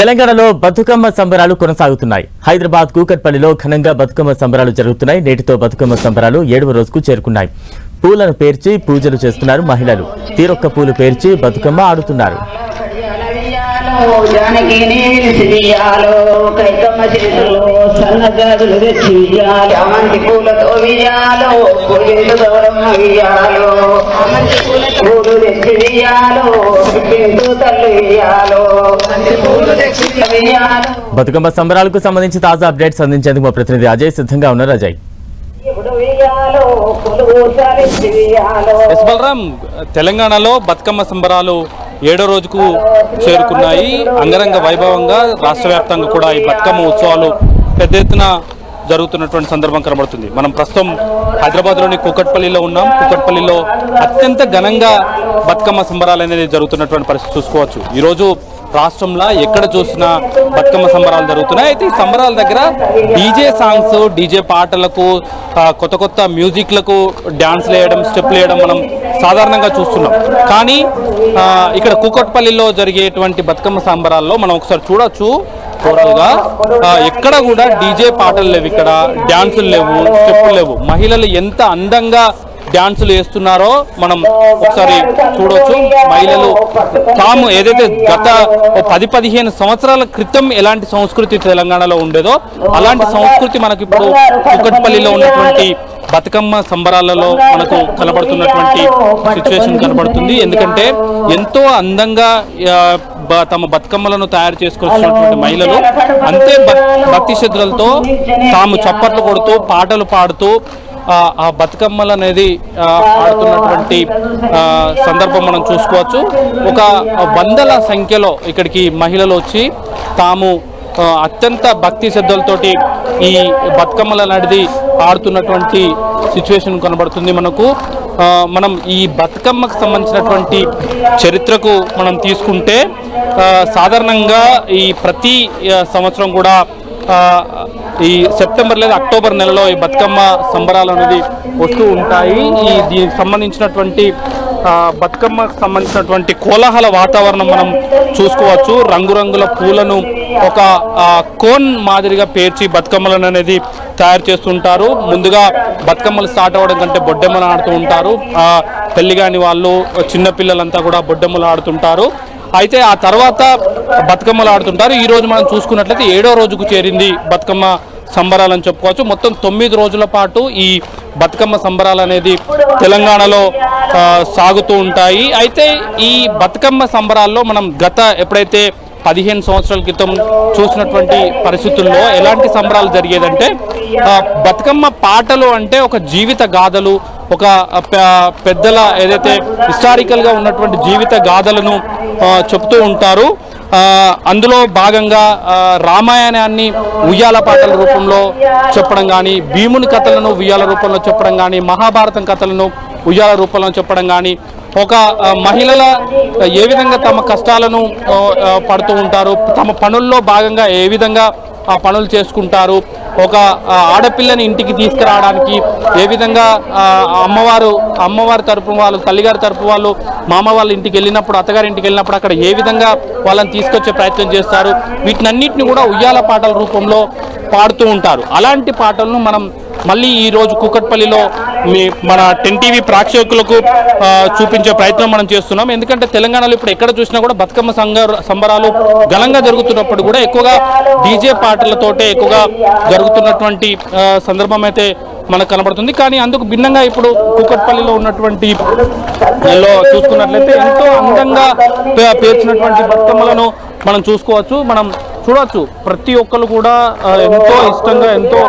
తెలంగాణలో బతుకమ్మ సంబరాలు కొనసాగుతున్నాయి. హైదరాబాద్ కూకట్పల్లిలో ఘనంగా బతుకమ్మ సంబరాలు జరుగుతున్నాయి. నేటితో బతుకమ్మ సంబరాలు ఏడవ రోజుకు చేరుకున్నాయి. పూలను పేర్చి పూజలు చేస్తున్నారు మహిళలు. తీరొక్క పూలు పేర్చి బతుకమ్మ ఆడుతున్నారు. పూలతో పూలు తెచ్చి తల్లు బతుకమ్మ సంబరాలకు సంబంధించి తాజా అప్డేట్స్ అందించేందుకు మా ప్రతినిధి అజయ్ సిద్ధంగా ఉన్నారు అజయ్. బలరాం తెలంగాణలో బతుకమ్మ సంబరాలు ఏడో రోజుకు చేరుకున్నాయి. అంగరంగ వైభవంగా రాష్ట్ర వ్యాప్తంగా కూడా ఈ బతుకమ్మ ఉత్సవాలు పెద్ద ఎత్తున జరుగుతున్నటువంటి సందర్భం కనబడుతుంది. మనం ప్రస్తుతం హైదరాబాద్లోని కూకట్పల్లిలో ఉన్నాం. కూకట్పల్లిలో అత్యంత ఘనంగా బతుకమ్మ సంబరాలు అనేది జరుగుతున్నటువంటి పరిస్థితి చూసుకోవచ్చు. ఈరోజు రాష్ట్రంలో ఎక్కడ చూసినా బతుకమ్మ సంబరాలు జరుగుతున్నాయి. అయితే ఈ సంబరాల దగ్గర డీజే సాంగ్స్ డీజే పాటలకు కొత్త కొత్త మ్యూజిక్లకు డ్యాన్స్లు వేయడం స్టెప్లు వేయడం మనం సాధారణంగా చూస్తున్నాం. కానీ ఇక్కడ కూకట్పల్లిలో జరిగేటువంటి బతుకమ్మ సంబరాల్లో మనం ఒకసారి చూడొచ్చు. ఓవరాల్గా ఎక్కడ కూడా డీజే పాటలు లేవు ఇక్కడ డ్యాన్సులు లేవు స్టెప్పులు లేవు. మహిళలు ఎంత అందంగా డ్యాన్సులు వేస్తున్నారో మనం ఒకసారి చూడవచ్చు మహిళలు తాము ఏదైతే గత పది పదిహేను సంవత్సరాల క్రితం ఎలాంటి సంస్కృతి తెలంగాణలో ఉండేదో అలాంటి సంస్కృతి మనకి ఇప్పుడు కుక్కట్పల్లిలో ఉన్నటువంటి బతుకమ్మ సంబరాలలో మనకు కనబడుతున్నటువంటి సిచ్యువేషన్ కనబడుతుంది. ఎందుకంటే ఎంతో అందంగా తమ బతుకమ్మలను తయారు చేసుకొచ్చినటువంటి మహిళలు అంతే భక్తి శ్రద్ధలతో తాము చప్పట్లు కొడుతూ పాటలు పాడుతూ ఆ, బతుకమ్మలు అనేది ఆడుతున్నటువంటి సందర్భం మనం చూసుకోవచ్చు. ఒక వందల సంఖ్యలో ఇక్కడికి మహిళలు వచ్చి తాము అత్యంత భక్తి శ్రద్ధలతోటి ఈ బతుకమ్మల అనేది ఆడుతున్నటువంటి సిచ్యువేషన్ కనబడుతుంది మనకు. మనం ఈ బతుకమ్మకు సంబంధించినటువంటి చరిత్రకు మనం తీసుకుంటే సాధారణంగా ఈ ప్రతి సంవత్సరం కూడా ఈ సెప్టెంబర్ లేదా అక్టోబర్ నెలలో ఈ బతుకమ్మ సంబరాలు అనేది వస్తూ ఉంటాయి. ఈ దీనికి సంబంధించినటువంటి బతుకమ్మకు సంబంధించినటువంటి కోలాహల వాతావరణం మనం చూసుకోవచ్చు. రంగురంగుల పూలను ఒక కోన్ మాదిరిగా పేర్చి బతుకమ్మలను అనేది తయారు చేస్తుంటారు. ముందుగా బతుకమ్మలు స్టార్ట్ అవ్వడం కంటే బొడ్డెమ్మలు ఆడుతూ ఉంటారు. పెళ్ళి కాని వాళ్ళు చిన్నపిల్లలంతా కూడా బొడ్డెమ్మలు ఆడుతుంటారు. అయితే ఆ తర్వాత బతుకమ్మలు ఆడుతుంటారు. ఈ రోజు మనం చూసుకున్నట్లయితే ఏడో రోజుకు చేరింది బతుకమ్మ సంబరాలని చెప్పుకోవచ్చు. మొత్తం తొమ్మిది రోజుల పాటు ఈ బతుకమ్మ సంబరాలు అనేది తెలంగాణలో సాగుతూ ఉంటాయి. అయితే ఈ బతుకమ్మ సంబరాల్లో మనం గత ఎప్పుడైతే పదిహేను సంవత్సరాల క్రితం చూసినటువంటి పరిస్థితుల్లో ఎలాంటి సంబరాలు జరిగేదంటే బతుకమ్మ పాటలు అంటే ఒక జీవిత గాథలు ఒక పెద్దల ఏదైతే హిస్టారికల్గా ఉన్నటువంటి జీవిత గాథలను చెప్తూ ఉంటారు. అందులో భాగంగా రామాయణాన్ని ఉయ్యాల పాటల రూపంలో చెప్పడం కానీ భీముని కథలను ఉయ్యాల రూపంలో చెప్పడం కానీ మహాభారతం కథలను ఉయ్యాల రూపంలో చెప్పడం కానీ ఒక మహిళల ఏ విధంగా తమ కష్టాలను పడుతూ ఉంటారు తమ పనుల్లో భాగంగా ఏ విధంగా ఆ పనులు చేసుకుంటారు ఒక ఆడపిల్లని ఇంటికి తీసుకురావడానికి ఏ విధంగా అమ్మవారు అమ్మవారి తరపు వాళ్ళు తల్లిగారి తరపు వాళ్ళు మామ వాళ్ళ ఇంటికి వెళ్ళినప్పుడు అత్తగారి ఇంటికి వెళ్ళినప్పుడు అక్కడ ఏ విధంగా వాళ్ళని తీసుకొచ్చే ప్రయత్నం చేస్తారు? వీటినన్నిటిని కూడా ఉయ్యాల పాటల రూపంలో పాడుతూ ఉంటారు. అలాంటి పాటలను మనం మళ్ళీ ఈరోజు కూకట్పల్లిలో మీ మన టెన్ టీవీ ప్రేక్షకులకు చూపించే ప్రయత్నం మనం చేస్తున్నాం. ఎందుకంటే తెలంగాణలో ఇప్పుడు ఎక్కడ చూసినా కూడా బతుకమ్మ సంఘ సంబరాలు ఘనంగా జరుగుతున్నప్పుడు కూడా ఎక్కువగా డీజే పాటలతోటే ఎక్కువగా జరుగుతున్నటువంటి సందర్భం అయితే మనకు కనబడుతుంది. కానీ అందుకు భిన్నంగా ఇప్పుడు కూకట్పల్లిలో ఉన్నటువంటి లో చూసుకున్నట్లయితే ఎంతో అందంగా పేర్చినటువంటి బతుకమ్మలను మనం చూసుకోవచ్చు. మనం చూడవచ్చు ప్రతి ఒక్కరు కూడా ఎంతో ఇష్టంగా ఎంతో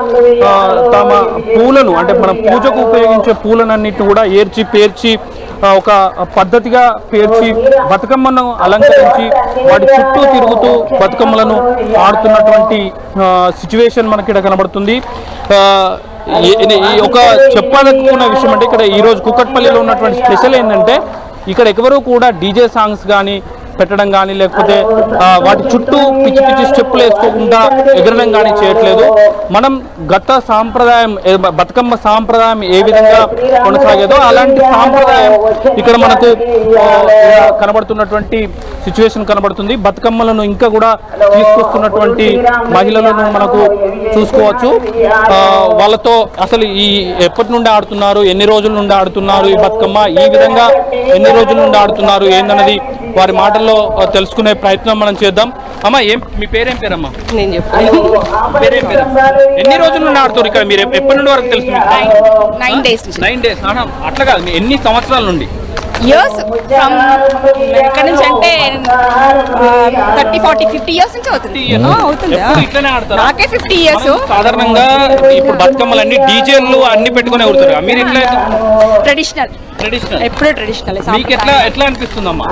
తమ పూలను అంటే మనం పూజకు ఉపయోగించే పూలనన్నిటిని కూడా ఏర్చి పేర్చి ఒక పద్ధతిగా పేర్చి బతుకమ్మను అలంకరించి వాటి చుట్టూ తిరుగుతూ బతుకమ్మలను ఆడుతున్నటువంటి సిచ్యువేషన్ మనకి ఇక్కడ కనబడుతుంది. ఈ- ఒక చెప్పాలనుకున్న విషయం అంటే ఇక్కడ ఈరోజు కుక్కట్పల్లిలో ఉన్నటువంటి స్పెషల్ ఏంటంటే ఇక్కడ ఎవరు కూడా డీజే సాంగ్స్ కానీ పెట్టడం కానీ లేకపోతే వాటి చుట్టూ పిచ్చి పిచ్చి స్టెప్పులు వేసుకోకుండా ఎగరడం కానీ చేయట్లేదు. మనం గత సాంప్రదాయం బతుకమ్మ సాంప్రదాయం ఏ విధంగా కొనసాగేదో అలాంటి సాంప్రదాయం ఇక్కడ మనకు కనబడుతున్నటువంటి సిచ్యువేషన్ కనబడుతుంది. బతుకమ్మలను ఇంకా కూడా తీసుకొస్తున్నటువంటి మహిళలను మనకు చూసుకోవచ్చు. వాళ్ళతో అసలు ఈ ఎప్పటి నుండి ఆడుతున్నారు ఎన్ని రోజుల నుండి ఆడుతున్నారు ఈ బతుకమ్మ ఈ విధంగా ఎన్ని రోజుల నుండి ఆడుతున్నారు ఏందన్నది వారి మాటల్లో తెలుసుకునే ప్రయత్నం మనం చేద్దాం. అమ్మ ఏం మీ పేరేం పేరమ్మా? నేను చెప్తాను పేరేం పేరు? ఎన్ని రోజుల నుండి ఆడుతారు ఇక్కడ? మీరు ఎప్పటి నుండి వరకు తెలుసు నైన్. Days nine days. అట్లా కాదు. ఎన్ని సంవత్సరాల నుండి? ఇయర్స్ ఫ్రమ్ ఎక్కడి నుంచి అంటే థర్టీ ఫార్టీ ఫిఫ్టీ ఇయర్స్ నుంచి అవుతుంది. అవుతుందా ఎప్పుడు ఇట్లనే ఆడతారా? నాకే ఫిఫ్టీ ఇయర్స్ సాధారణంగా ఇప్పుడు బతుకమ్మలు అన్ని డీజేలు అన్ని పెట్టుకుని ఎగురుతారు మీరు ఎట్లా ట్రెడిషనల్ ట్రెడిషనల్ ఎప్పుడూ ట్రెడిషనల్ మీకు ఎట్లా ఎట్లా అనిపిస్తుందమ్మా?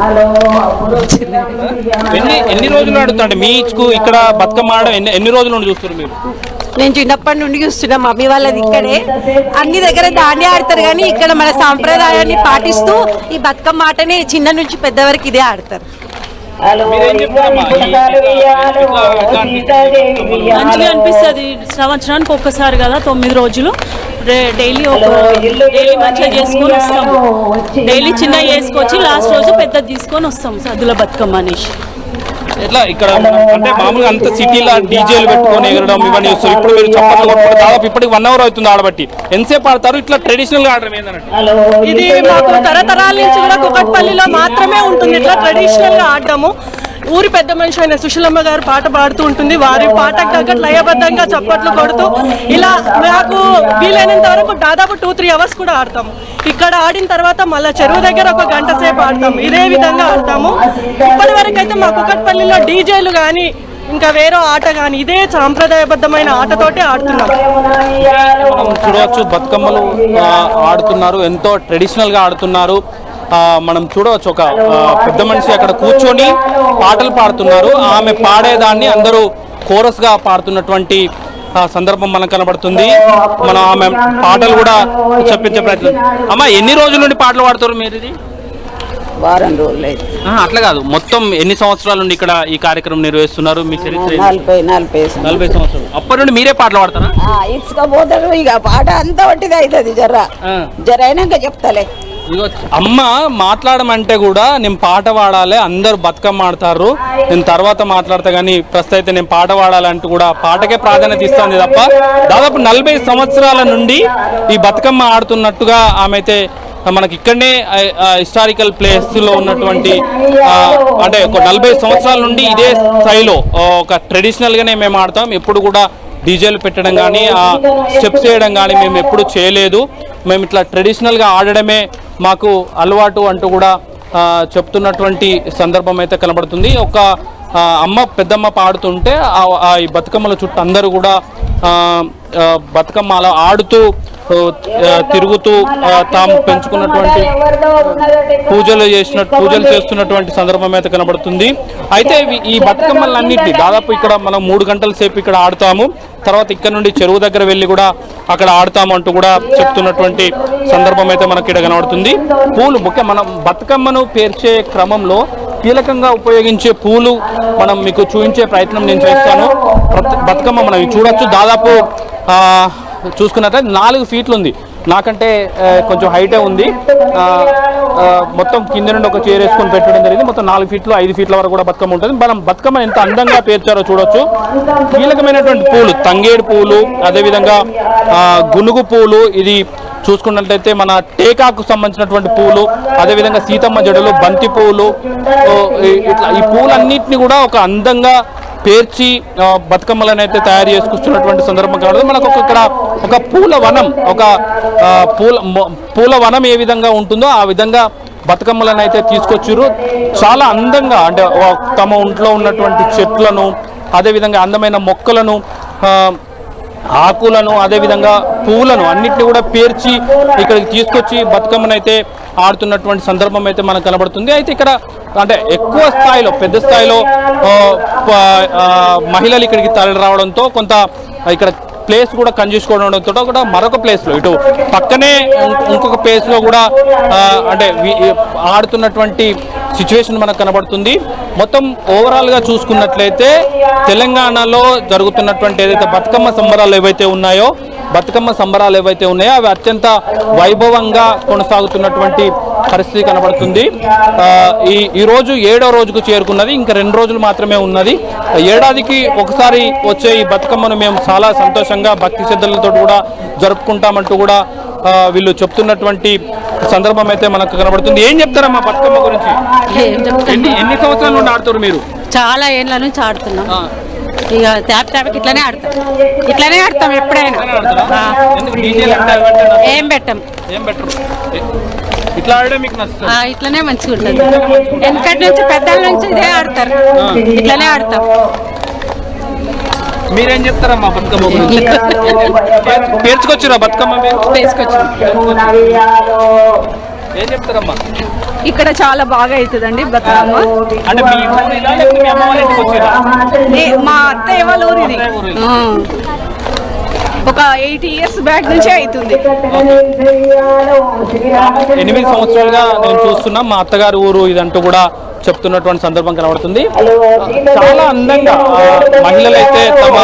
ఎన్ని ఎన్ని రోజులు ఆడుతుంటే మీకు ఇక్కడ బతుకమ్మ ఆడడం ఎన్ని ఎన్ని రోజుల నుండి చూస్తారు మీరు? నేను చిన్నప్పటి నుండి చూస్తున్నా మమ్మీ వాళ్ళది ఇక్కడే. అన్ని దగ్గర దాండి ఆడతారు కానీ ఇక్కడ మన సాంప్రదాయాన్ని పాటిస్తూ ఈ బతుకమ్మ ఆటని చిన్న నుంచి పెద్ద వరకు ఇదే ఆడతారు. మంచిగా అనిపిస్తుంది. సంవత్సరానికి ఒక్కసారి కదా తొమ్మిది రోజులు. డైలీ ఒక డైలీ మంచిగా చేసుకొని వస్తాము డైలీ చిన్న చేసుకొచ్చి లాస్ట్ రోజు పెద్దది తీసుకొని వస్తాం సద్దుల బతుకమ్మ అనేసి. ఎట్లా ఇక్కడ అంటే మామూలుగా అంత సిటీలో డీజేలు పెట్టుకొని ఎగరడం ఇవన్నీ చూస్తారు. ఇప్పుడు మీరు చప్పట్లు కొట్టుకోవడం దాదాపు ఇప్పటికి వన్ అవర్ అవుతుంది ఆడబట్టి. ఎంతసేపు ఆడతారు? ఇట్లా ట్రెడిషనల్గా ఆడడం ఏంటన్నట్టు ఇది మాకు తరతరాల నుంచి కూడా కుకట్పల్లిలో మాత్రమే ఉంటుంది. ఇట్లా ట్రెడిషనల్గా ఆడడము. ఊరి పెద్ద మనిషి అయిన సుశీలమ్మ గారు పాట పాడుతూ ఉంటుంది. వారి పాటకు తగ్గట్టు లయబద్ధంగా చప్పట్లు కొడుతూ ఇలా మాకు వీలైనంత వరకు దాదాపు టూ త్రీ అవర్స్ కూడా ఆడతాము. ఇక్కడ ఆడిన తర్వాత మళ్ళీ చెరువు దగ్గర ఒక గంట సేపు ఆడతాము. ఇదే విధంగా ఆడతాము. ఇప్పటి వరకు అయితే మా కుకట్పల్లిలో డీజేలు కానీ ఇంకా వేరే ఆట కానీ ఇదే సాంప్రదాయబద్ధమైన ఆటతోటే ఆడుతున్నాం. మనం చూడవచ్చు బతుకమ్మలు ఆడుతున్నారు. ఎంతో ట్రెడిషనల్గా ఆడుతున్నారు. మనం చూడవచ్చు ఒక పెద్ద మనిషి అక్కడ కూర్చొని పాటలు పాడుతున్నారు. ఆమె పాడేదాన్ని అందరూ కోరస్గా పాడుతున్నటువంటి ఆ, సందర్భం మనకు కనబడుతుంది. మనం ఆమె పాటలు కూడా చెప్పించే ప్రయత్నం. అమ్మ ఎన్ని రోజుల నుండి పాటలు పాడుతారు మీరు ఇది? వారం రోజులు అట్లా కాదు. మొత్తం ఎన్ని సంవత్సరాల నుండి ఇక్కడ ఈ కార్యక్రమం నిర్వహిస్తున్నారు మీ చరిత్ర? నలభై నలభై నలభై సంవత్సరాలు. అప్పటి నుండి మీరే పాటలు పాడతారా? ఇసుకపోతాడు ఇక పాట అంతా వట్టిది అవుతుంది జర్ర ఆ. జర అయినాక చెప్తాలే. అమ్మ మాట్లాడమంటే కూడా నేను పాట పాడాలి అందరూ బతుకమ్మ ఆడతారు. నేను తర్వాత మాట్లాడతా కానీ ప్రస్తుతం అయితే నేను పాట పాడాలంటూ కూడా పాటకే ప్రాధాన్యత ఇస్తుంది తప్ప దాదాపు నలభై సంవత్సరాల నుండి ఈ బతుకమ్మ ఆడుతున్నట్టుగా ఆమె అయితే మనకి ఇక్కడనే హిస్టారికల్ ప్లేస్లో ఉన్నటువంటి అంటే ఒక నలభై సంవత్సరాల నుండి ఇదే స్థాయిలో ఒక ట్రెడిషనల్గానే మేము ఆడతాం. ఎప్పుడు కూడా డీజేలు పెట్టడం కానీ ఆ స్టెప్స్ చేయడం కానీ మేము ఎప్పుడు చేయలేదు. మేము ఇట్లా ట్రెడిషనల్గా ఆడడమే మాకు అలవాటు అంటూ కూడా చెప్తున్నటువంటి సందర్భం అయితే కనబడుతుంది. ఒక అమ్మ పెద్దమ్మ పాడుతుంటే ఆ- ఈ బతుకమ్మల చుట్టూ అందరూ కూడా బతుకమ్మ అలా ఆడుతూ తిరుగుతూ తాము పెంచుకున్నటువంటి పూజలు చేసినట్టు పూజలు చేస్తున్నటువంటి సందర్భం అయితే కనబడుతుంది. అయితే ఈ బతుకమ్మలన్నింటినీ దాదాపు ఇక్కడ మనం మూడు గంటల సేపు ఇక్కడ ఆడుతాము. తర్వాత ఇక్కడ నుండి చెరువు దగ్గర వెళ్ళి కూడా అక్కడ ఆడతామంటూ కూడా చెప్తున్నటువంటి సందర్భం అయితే మనకి ఇక్కడ కనబడుతుంది. పూలు ముఖ్య మనం బతుకమ్మను పేర్చే క్రమంలో కీలకంగా ఉపయోగించే పూలు మనం మీకు చూపించే ప్రయత్నం నేను చేస్తాను. బతుకమ్మ మనం చూడొచ్చు. దాదాపు చూసుకున్నట్లయితే నాలుగు ఫీట్లు ఉంది. నాకంటే కొంచెం హైటే ఉంది. మొత్తం కింద నుండి ఒక చైర్ వేసుకొని పెట్టడం జరిగింది. మొత్తం నాలుగు ఫీట్లు ఐదు ఫీట్ల వరకు కూడా బతుకమ్మ ఉంటుంది. మనం బతుకమ్మ ఎంత అందంగా పేర్చారో చూడొచ్చు. కీలకమైనటువంటి పూలు తంగేడు పూలు అదేవిధంగా గునుగు పూలు ఇది చూసుకున్నట్లయితే మన టేకాకు సంబంధించినటువంటి పూలు అదేవిధంగా సీతమ్మ జడలు బంతి పూలు ఈ- ఇట్లా ఈ పూలన్నింటినీ కూడా ఒక అందంగా పేర్చి బతుకమ్మలను అయితే తయారు చేసుకొస్తున్నటువంటి సందర్భం కాదు మనకు ఇక్కడ ఒక పూల వనం ఒక పూల పూల వనం ఏ విధంగా ఉంటుందో ఆ విధంగా బతుకమ్మలను అయితే తీసుకొచ్చారు. చాలా అందంగా అంటే తమ ఒంట్లో ఉన్నటువంటి చెట్లను అదేవిధంగా అందమైన మొక్కలను ఆకులను అదేవిధంగా పువ్వులను అన్నిటిని కూడా పేర్చి ఇక్కడికి తీసుకొచ్చి బతుకమ్మను అయితే ఆడుతున్నటువంటి సందర్భం అయితే మనకు కనబడుతుంది. అయితే ఇక్కడ అంటే ఎక్కువ స్థాయిలో పెద్ద స్థాయిలో మహిళలు ఇక్కడికి తరలి రావడంతో కొంత ఇక్కడ ప్లేస్ కూడా కంజూసుకోవడంతో కూడా మరొక ప్లేస్లో ఇటు పక్కనే ఇంకొక ప్లేస్లో కూడా అంటే ఆడుతున్నటువంటి సిచ్యువేషన్ మనకు కనబడుతుంది. మొత్తం ఓవరాల్గా చూసుకున్నట్లయితే తెలంగాణలో జరుగుతున్నటువంటి ఏదైతే బతుకమ్మ సంబరాలు ఏవైతే ఉన్నాయో బతుకమ్మ సంబరాలు ఏవైతే ఉన్నాయో అవి అత్యంత వైభవంగా కొనసాగుతున్నటువంటి పరిస్థితి కనబడుతుంది. ఈ ఈరోజు ఏడో రోజుకు చేరుకున్నది ఇంకా రెండు రోజులు మాత్రమే ఉన్నది. ఏడాదికి ఒకసారి వచ్చే ఈ బతుకమ్మను మేము చాలా సంతోషంగా భక్తి శ్రద్ధలతో కూడా జరుపుకుంటామంటూ కూడా వీళ్ళు చెప్తున్నటువంటి సందర్భం అయితే మనకు కనబడుతుంది. ఏం చెప్తారమ్మా బతుకమ్మ గురించి? ఎన్ని ఎన్ని సంవత్సరాల నుండి ఆడుతారు మీరు? చాలా ఏళ్ళ నుంచి ఆడుతున్నాం. ఇక ట్యాప్ ట్యాప్కి ఇట్లనే ఆడతాం. ఇట్లనే ఆడతాం ఎప్పుడైనా. ఏం పెట్టం. ఏం ఇట్లా ఇట్లనే మంచిగా ఉంటుంది వెనకటి నుంచి పెద్దల నుంచి ఇదే ఆడతారు. ఇట్లనే ఆడతాం. మీరేం చెప్తారమ్మా బతుకమ్మ గురించి? పేర్చుకొచ్చిరా బతుకమ్మ ఏం చెప్తారమ్మా? ఇక్కడ చాలా బాగా అవుతుందండి బతుకమ్మ. అంటే మీ అత్తయ్య వాళ్ళ ఊరిది ఆ. ఒక ఎయిట్ ఇయర్స్ బ్యాక్ నుంచే అవుతుంది. ఎనిమిది సంవత్సరాలుగా నేను చూస్తున్నా మా అత్తగారి ఊరు ఇదంటూ కూడా చెప్తున్నటువంటి సందర్భం కనబడుతుంది. చాలా అందంగా మహిళలైతే తమ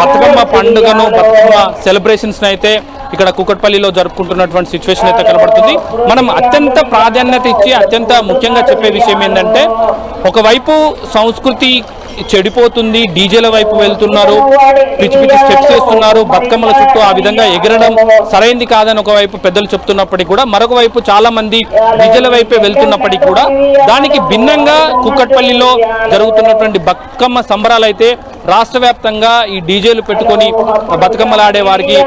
బతుకమ్మ పండుగను బతుకమ్మ సెలబ్రేషన్స్ అయితే ఇక్కడ కూకట్పల్లిలో జరుపుకుంటున్నటువంటి సిచ్యువేషన్ అయితే కనబడుతుంది. మనం అత్యంత ప్రాధాన్యత ఇచ్చి అత్యంత ముఖ్యంగా చెప్పే విషయం ఏంటంటే ఒకవైపు సంస్కృతి చెడిపోతుంది డీజేల వైపు వెళ్తున్నారు పిచ్చి పిచ్చి స్టెప్స్ వేస్తున్నారు బతుకమ్మల చుట్టూ ఆ విధంగా ఎగరడం సరైంది కాదని ఒకవైపు పెద్దలు చెప్తున్నప్పటికీ కూడా మరొక వైపు చాలా మంది డీజేల వైపే వెళ్తున్నప్పటికీ కూడా దానికి భిన్నంగా కుక్కట్పల్లిలో జరుగుతున్నటువంటి బతుకమ్మ సంబరాలు అయితే రాష్ట్ర వ్యాప్తంగా ఈ డీజేలు పెట్టుకొని బతుకమ్మలాడే వారికి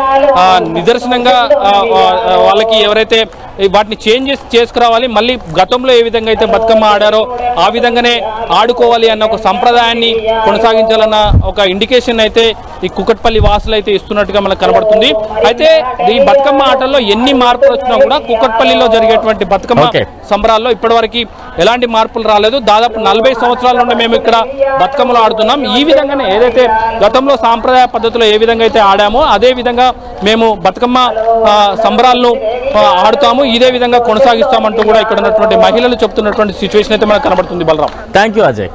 నిదర్శనంగా వాళ్ళకి ఎవరైతే వాటిని చేంజెస్ చేసుకురావాలి మళ్ళీ గతంలో ఏ విధంగా అయితే బతుకమ్మ ఆడారో ఆ విధంగానే ఆడుకోవాలి అన్న ఒక సంప్రదాయాన్ని కొనసాగించాలన్న ఒక ఇండికేషన్ అయితే ఈ కుకట్పల్లి వాసులు అయితే ఇస్తున్నట్టుగా మనకు కనబడుతుంది. అయితే ఈ బతుకమ్మ ఆటల్లో ఎన్ని మార్పులు వచ్చినా కూడా కుకట్పల్లిలో జరిగేటువంటి బతుకమ్మ. సంబరాల్లో ఇప్పటివరకు ఎలాంటి మార్పులు రాలేదు. దాదాపు నలభై సంవత్సరాల నుండి మేము ఇక్కడ బతుకమ్మలు ఆడుతున్నాం. ఈ విధంగానే ఏదైతే గతంలో సాంప్రదాయ పద్ధతిలో ఏ విధంగా అయితే ఆడామో అదే విధంగా మేము బతుకమ్మ సంబరాలను ఆడుతాము. ఇదే విధంగా కొనసాగిస్తామంటూ కూడా ఇక్కడ ఉన్నటువంటి మహిళలు చెప్తున్నటువంటి సిచ్యువేషన్ అయితే మనకు కనబడుతుంది. బలరాం. Thank you Ajay.